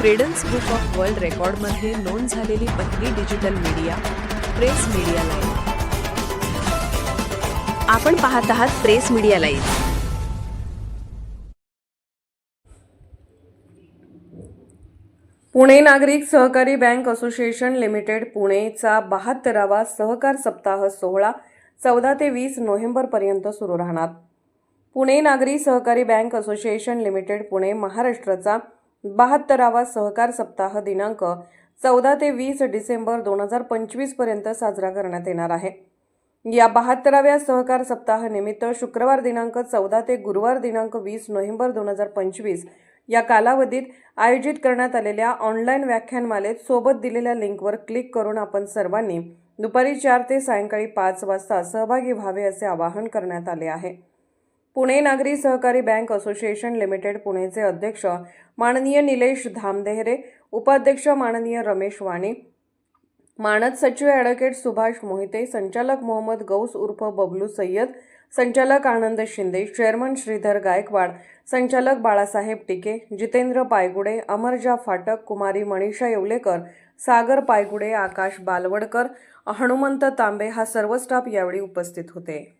Credence book of world रेकॉर्डमध्ये नोंद झालेली पहिली digital media press media live आपण पाहत आहात प्रेस मीडिया लाईव्ह पुणे नागरिक सहकारी बँक असोसिएशन लिमिटेड पुणेचा बहात्तरावा सहकार सप्ताह सोहळा चौदा ते वीस नोव्हेंबरपर्यंत सुरू राहणार. पुणे नागरी सहकारी बँक असोसिएशन लिमिटेड पुणे महाराष्ट्राचा बहात्तरावा सहकार सप्ताह दिनांक चौदा ते वीस डिसेंबर दोन हजार पंचवीसपर्यंत साजरा करण्यात येणार आहे. या बहात्तराव्या सहकार सप्ताहानिमित्त शुक्रवार दिनांक चौदा ते गुरुवार दिनांक वीस नोव्हेंबर दोन हजार पंचवीस या कालावधीत आयोजित करण्यात आलेल्या ऑनलाईन व्याख्यानमालेत सोबत दिलेल्या लिंकवर क्लिक करून आपण सर्वांनी दुपारी चार ते सायंकाळी पाच वाजता सहभागी व्हावे असे आवाहन करण्यात आले आहे. पुणे नागरी सहकारी बँक असोसिएशन लिमिटेड पुणेचे अध्यक्ष माननीय निलेश धामदेहरे उपाध्यक्ष माननीय रमेश वाणी मानद सचिव ॲडव्होकेट सुभाष मोहिते संचालक मोहम्मद गौस उर्फ बबलू सय्यद संचालक आनंद शिंदे चेअरमन श्रीधर गायकवाड संचालक बाळासाहेब टिके जितेंद्र पायगुडे अमरजा फाटक कुमारी मनीषा येवलेकर सागर पायगुडे आकाश बालवडकर हनुमंत तांबे हा सर्व स्टाफ यावेळी उपस्थित होते.